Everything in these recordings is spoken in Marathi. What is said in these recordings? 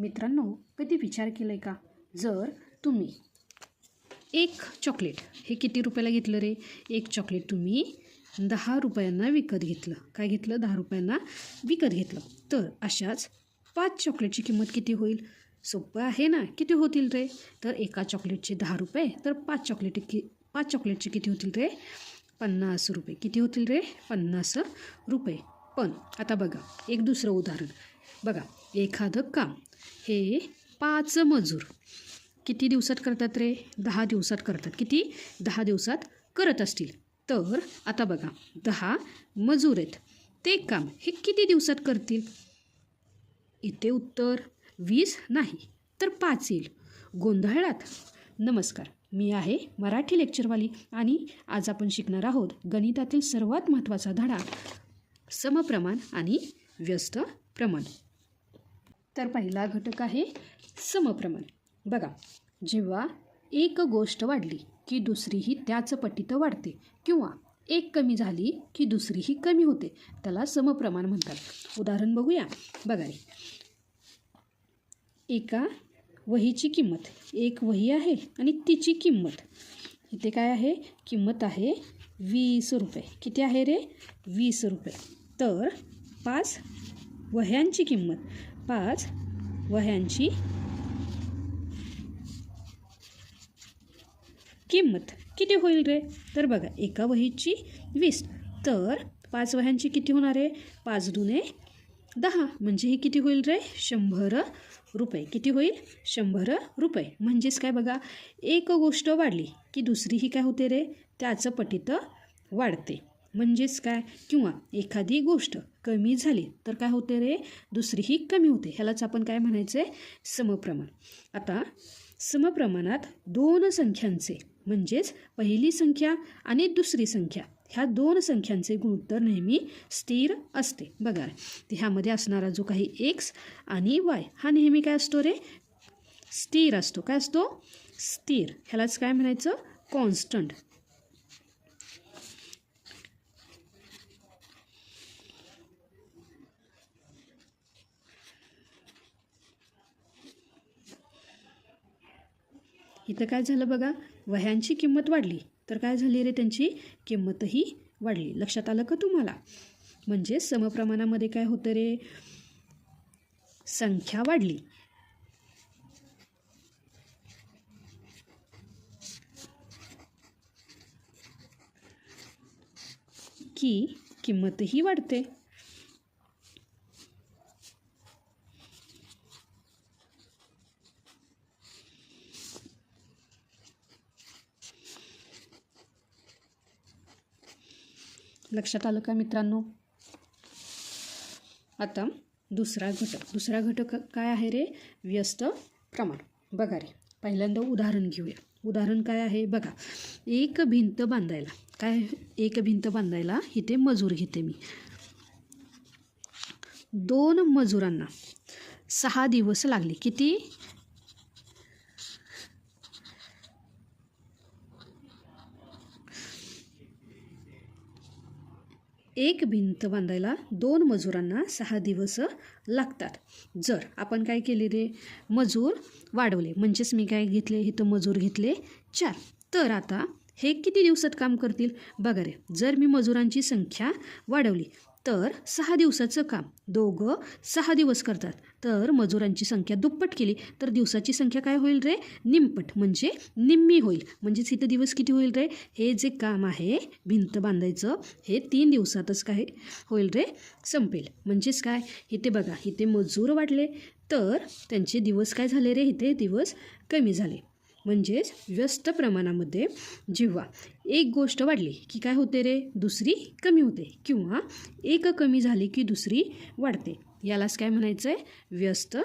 मित्रांनो कधी विचार केला आहे का? जर तुम्ही एक चॉकलेट हे किती रुपयाला घेतलं रे? एक चॉकलेट तुम्ही दहा रुपयांना विकत घेतलं. काय घेतलं? दहा रुपयांना विकत घेतलं. तर अशाच पाच चॉकलेटची किंमत किती होईल? सोपं आहे ना? किती होतील रे? तर एका चॉकलेटचे दहा रुपये तर पाच चॉकलेट कि पाच चॉकलेटचे किती होतील रे? पन्नास रुपये. किती होतील रे? पन्नास रुपये. पण आता बघा एक दुसरं उदाहरण. बघा एखादं काम हे पाच मजूर किती दिवसात करतात रे? दहा दिवसात करतात. किती? दहा दिवसात करत असतील. तर आता बघा दहा मजूर आहेत. ते काम हे किती दिवसात करतील? इथे उत्तर वीस नाही तर पाच येईल. गोंधळात? नमस्कार मी आहे मराठी लेक्चरवाली आणि आज आपण शिकणार आहोत गणितातील सर्वात महत्त्वाचा धडा समप्रमाण आणि व्यस्त प्रमाण तर पहिला घटक आहे समप्रमाण बघा जेव्हा एक गोष्ट वाढली की दुसरीही त्याच पटीत वाढते किंवा एक कमी झाली की दुसरीही कमी होते त्याला समप्रमाण म्हणतात. उदाहरण बघूया. बघा रे एका वहीची किंमत. एक वही आहे आणि तिची किंमत. इथे काय आहे? किंमत आहे वीस रुपये. किती आहे रे? वीस रुपये. तर पाच वह्यांची किंमत. पाच वह्यांची किंमत. किती होईल रे? तर बघा एका वहीची वीस. तर पाच वह्यांची किती होणार आहे? पाच दुने दहा. म्हणजे हे किती होईल रे? शंभर रुपये. किती होईल? शंभर रुपये. म्हणजेच काय बघा एक गोष्ट वाढली की दुसरीही काय होते रे? त्याचं पटीत वाढते. म्हणजेच काय? किंवा एखादी गोष्ट कमी झाली तर काय होते रे? दुसरीही कमी होते. ह्यालाच आपण काय म्हणायचं आहे समप्रमाण. आता समप्रमाणात दोन संख्यांचे म्हणजेच पहिली संख्या आणि दुसरी संख्या ह्या दोन संख्यांचे गुणोत्तर नेहमी स्थिर असते. बघा ह्यामध्ये असणारा जो काही एक्स आणि वाय हा नेहमी काय असतो रे? स्थिर असतो. काय असतो? स्थिर. ह्यालाच काय म्हणायचं? कॉन्स्टंट. इथं काय झालं बघा? वह्यांची किंमत वाढली. तर काय झाली रे त्यांची? किंमतही वाढली. लक्षात आलं का तुम्हाला? म्हणजे समप्रमाणामध्ये काय होतं रे? संख्या वाढली. की किंमतही वाढते. लक्षात आलं का मित्रांनो? आता दुसरा घटक. दुसरा घटक काय आहे रे? व्यस्त प्रमाण. बघा रे पहिल्यांदा उदाहरण घेऊया. उदाहरण काय आहे? बघा एक भिंत बांधायला. काय? एक भिंत बांधायला इथे मजूर घेते मी. दोन मजुरांना सहा दिवस लागले. किती? एक भिंत बांधायला दोन मजुरांना सहा दिवस लागतात. जर आपण काय केले रे? मजूर वाढवले. म्हणजेच मी काय घेतले? इथं मजूर घेतले चार. तर आता हे किती दिवसात काम करतील? बघा रे जर मी मजुरांची संख्या वाढवली तर सहा दिवसाचं काम. दोघं सहा दिवस करतात. तर मजुरांची संख्या दुप्पट केली. तर दिवसाची संख्या काय होईल रे? निमपट म्हणजे निम्मी होईल. म्हणजेच इथं दिवस किती होईल रे? हे जे काम आहे भिंत बांधायचं हे तीन दिवसातच काय होईल रे? संपेल. म्हणजेच काय? इथे बघा इथे मजूर वाढले. तर त्यांचे दिवस काय झाले रे? इथे दिवस कमी झाले. म्हणजेच व्यस्त प्रमाणामध्ये जेव्हा एक गोष्ट वाढली की काय होते रे? दुसरी कमी होते किंवा एक कमी झाली की दुसरी वाढते. यालाच काय म्हणायचं आहे व्यस्त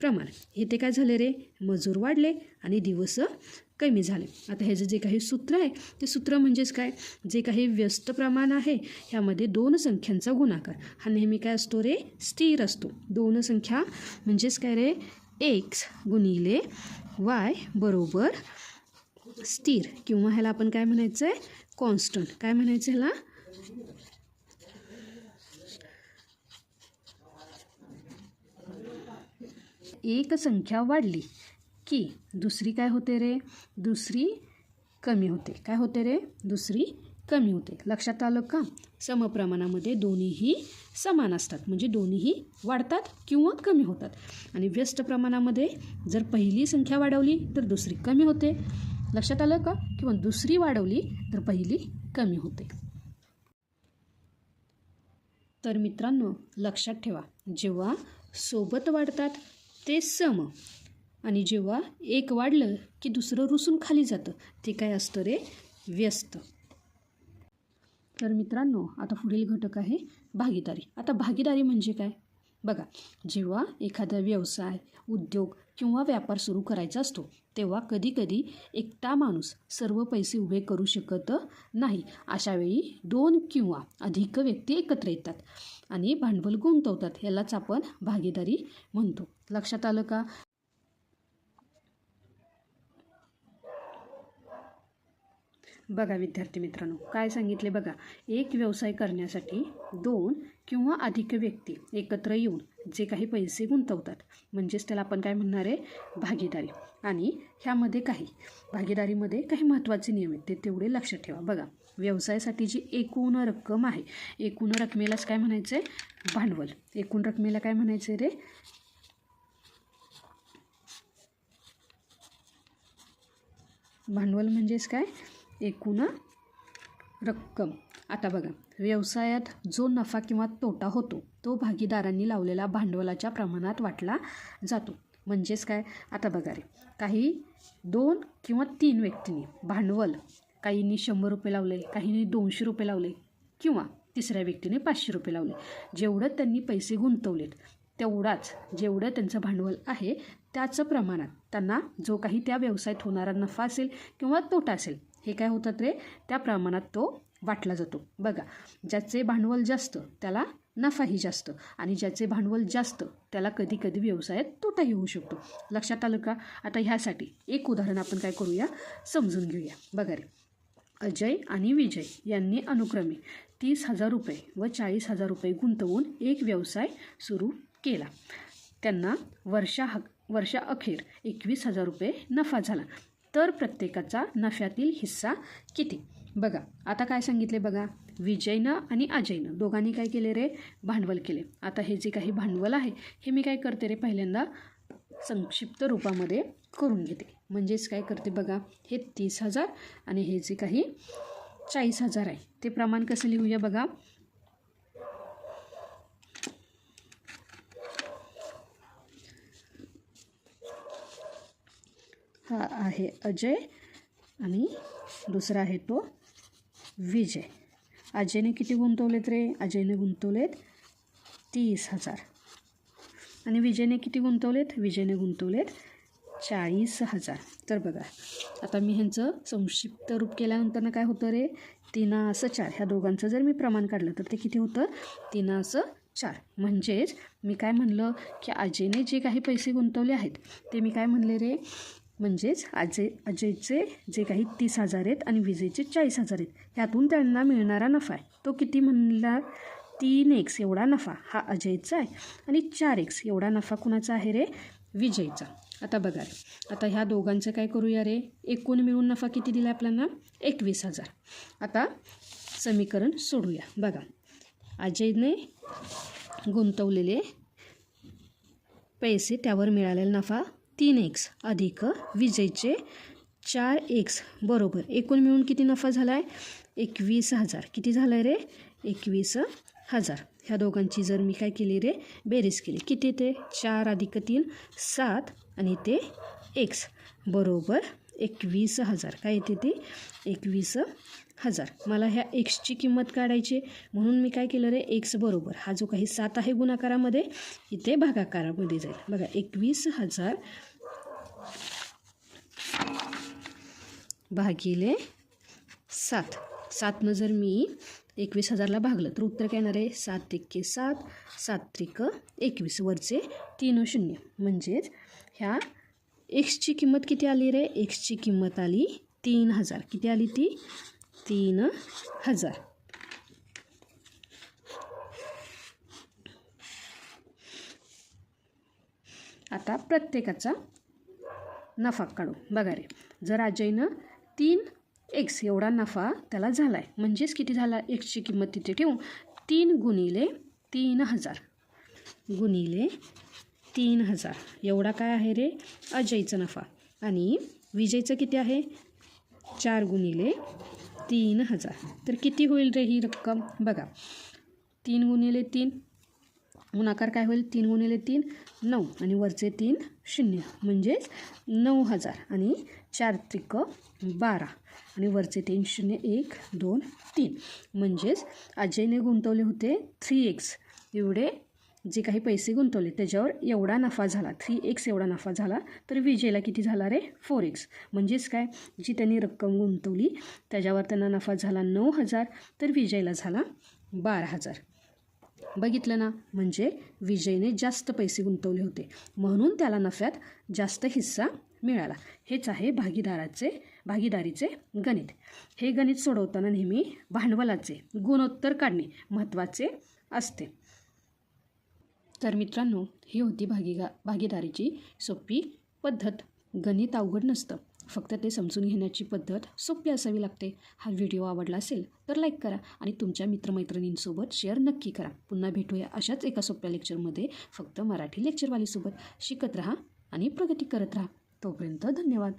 प्रमाण. हे ते काय झाले रे? मजूर वाढले आणि दिवस कमी झाले. आता ह्याचं जे काही सूत्र आहे ते सूत्र म्हणजेच काय? जे काही व्यस्त प्रमाण आहे ह्यामध्ये दोन संख्यांचा गुणाकार. हा नेहमी काय असतो रे? स्थिर असतो. दोन संख्या म्हणजेच काय रे? एक्स गुणिले वाय बरोबर स्थिर. किंवा ह्याला आपण काय म्हणायचं आहे कॉन्स्टंट. काय म्हणायचं ह्याला? एक संख्या वाढली की दुसरी काय होते रे? दुसरी कमी होते. काय होते रे? दुसरी कमी होते. लक्षात आलं का? समप्रमाणामध्ये दोन्हीही समान असतात. म्हणजे दोन्हीही वाढतात किंवा कमी होतात. आणि व्यस्त प्रमाणामध्ये जर पहिली संख्या वाढवली तर दुसरी कमी होते. लक्षात आलं का? किंवा दुसरी वाढवली तर पहिली कमी होते. तर मित्रांनो लक्षात ठेवा. जेव्हा सोबत वाढतात ते सम. आणि जेव्हा एक वाढलं की दुसरं रुसून खाली जातं ते काय असतं रे? व्यस्त. तर मित्रांनो आता पुढील घटक आहे भागीदारी. आता भागीदारी म्हणजे काय? बघा जेव्हा एखादा व्यवसाय उद्योग किंवा व्यापार सुरू करायचा असतो तेव्हा कधीकधी एकटा माणूस सर्व पैसे उभे करू शकत नाही. अशावेळी दोन किंवा अधिक व्यक्ती एकत्र येतात आणि भांडवल गुंतवतात यालाच आपण भागीदारी म्हणतो. लक्षात आलं का? बघा विद्यार्थी मित्रांनो काय सांगितले बघा. एक व्यवसाय करण्यासाठी दोन किंवा अधिक व्यक्ती एकत्र येऊन जे काही पैसे गुंतवतात म्हणजेच त्याला आपण काय म्हणणार आहे? भागीदारी. आणि ह्यामध्ये काही भागीदारीमध्ये काही महत्त्वाचे नियम आहेत ते तेवढे लक्षात ठेवा. बघा व्यवसायासाठी जी एकूण रक्कम आहे एकूण रकमेलाच काय म्हणायचं आहे भांडवल. एकूण रकमेला काय म्हणायचं आहे रे? भांडवल म्हणजेच काय? एकूण रक्कम. आता बघा व्यवसायात जो नफा किंवा तोटा होतो तो भागीदारांनी लावलेल्या भांडवलाच्या प्रमाणात वाटला जातो. म्हणजेच काय? आता बघा रे काही दोन किंवा तीन व्यक्तींनी भांडवल काहींनी शंभर रुपये लावले काहींनी दोनशे रुपये लावले किंवा तिसऱ्या व्यक्तीने पाचशे रुपये लावले. जेवढं त्यांनी पैसे गुंतवलेत तेवढाच जेवढं त्यांचं भांडवल आहे त्याच प्रमाणात त्यांना जो काही त्या व्यवसायात होणारा नफा असेल किंवा तोटा असेल हे काय होतात रे? त्या प्रमाणात तो वाटला जातो. बघा ज्याचे भांडवल जास्त त्याला नफाही जास्त आणि ज्याचे भांडवल जास्त त्याला कधी कधी व्यवसायात तोटाही होऊ शकतो. लक्षात आलं का? आता ह्यासाठी एक उदाहरण आपण काय करूया? समजून घेऊया. बघा रे अजय आणि विजय यांनी अनुक्रमे तीस हजार रुपये व चाळीस हजार रुपये गुंतवून एक व्यवसाय सुरू केला. त्यांना वर्षा हा वर्षा अखेर एकवीस हजार रुपये नफा झाला. तर प्रत्येकाचा नफ्यातील हिस्सा किती? बघा आता काय सांगितले बघा? विजयनं आणि अजयनं दोघांनी काय केले रे? भांडवल केले. आता हे जे काही भांडवल आहे हे मी काय करते रे पहिल्यांदा? संक्षिप्त रूपामध्ये करून घेते. म्हणजेच काय करते बघा? हे तीस हजार आणि हे जे काही चाळीस हजार आहे ते प्रमाण कसं लिहूया बघा? हा आहे अजय आणि दुसरा आहे तो विजय. अजयने किती गुंतवलेत रे? अजयने गुंतवलेत तीस हजार. आणि विजयने किती गुंतवलेत? विजयने गुंतवलेत चाळीस हजार. तर बघा आता मी ह्यांचं संक्षिप्त रूप केल्यानंतर काय होतं रे? तिना असं चार. ह्या दोघांचं जर मी प्रमाण काढलं तर ते किती होतं? तिना असं चार. म्हणजेच मी काय म्हणलं की अजयने जे काही पैसे गुंतवले आहेत ते मी काय म्हणले रे? म्हणजेच अजय अजयचे जे काही तीस हजार आहेत आणि विजयचे चाळीस हजार आहेत ह्यातून त्यांना मिळणारा नफा आहे. तो किती म्हणला? तीन एक्स एवढा नफा हा अजयचा आहे आणि चार एक्स एवढा नफा कुणाचा आहे रे? विजयचा. आता बघा रे आता ह्या दोघांचं काय करूया रे? एकूण मिळून नफा किती दिला आपल्याला? एकवीस हजार. आता समीकरण सोडूया. बघा अजयने गुंतवलेले पैसे त्यावर मिळालेला नफा तीन एक्स अधिक विजयचे चार एक्स बरोबर. एकूण मिळून किती नफा झाला आहे एकवीस हजार. किती झाला आहे रे? एकवीस हजार. ह्या दोघांची जर मी काय केली रे? बेरीज केली. किती ते? चार अधिक तीन सात आणि ते एक्स बरोबर. एकवीस हजार. काय येते ते? एकवीस हजार. मला ह्या एक्सची किंमत काढायची म्हणून मी काय केलं रे? एक्स बरोबर. हा जो काही सात आहे गुणाकारामध्ये इथे भागाकारामध्ये जाईल. बघा एकवीस हजार भागिले सात. सातनं जर मी एकवीस हजारला भागलं तर उत्तर काय येणार आहे? सात एक्के सात सात त्रिक एकवीस. वरचे तीन शून्य. म्हणजेच ह्या एक्सची किंमत किती आली रे? एक्सची किंमत आली तीन हजार. किती आली ती? तीन हजार. आता प्रत्येकाचा नफा काढू. बघा रे जर अजयनं तीन एक्स एवढा नफा त्याला झाला आहे म्हणजेच किती झाला? एक्सची किंमत तिथे ठेवून तीन गुणिले तीन हजार. गुणिले तीन हजार. एवढा काय आहे रे? अजयचा नफा. आणि विजयचं किती आहे? चार गुणिले तीन हजार. तर किती होईल रे ही रक्कम? बघा. तीन गुणिले तीन गुणाकार काय होईल? तीन गुणिले तीन नऊ. आणि वरचे तीन शून्य. म्हणजेच नऊ हजार. आणि चार त्रिक बारा. आणि वरचे तीन शून्य एक दोन तीन. म्हणजेच अजयने गुंतवले होते थ्री एक्स एवढे जे काही पैसे गुंतवले त्याच्यावर एवढा नफा झाला. थ्री एक्स एवढा नफा झाला. तर विजयला किती झाला रे? फोर एक्स म्हणजेच काय? जी त्यांनी रक्कम गुंतवली त्याच्यावर त्यांना नफा झाला नऊ हजार तर विजयला झाला बारा हजार. बघितलं ना? म्हणजे विजयने जास्त पैसे गुंतवले होते. म्हणून त्याला नफ्यात जास्त हिस्सा मिळाला. हेच आहे भागीदाराचे भागीदारीचे गणित. हे गणित सोडवताना नेहमी भांडवलाचे गुणोत्तर काढणे महत्त्वाचे असते. तर मित्रांनो ही होती भागीगा भागीदारीची सोपी पद्धत. गणित अवघड नसतं. फक्त ते समजून घेण्याची पद्धत सोपी असावी लागते. हा व्हिडिओ आवडला असेल तर लाईक करा आणि तुमच्या मित्रमैत्रिणींसोबत शेअर नक्की करा. पुन्हा भेटूया अशाच एका सोप्या लेक्चरमध्ये. फक्त मराठी लेक्चरवालीसोबत शिकत राहा आणि प्रगती करत राहा. तोपर्यंत धन्यवाद.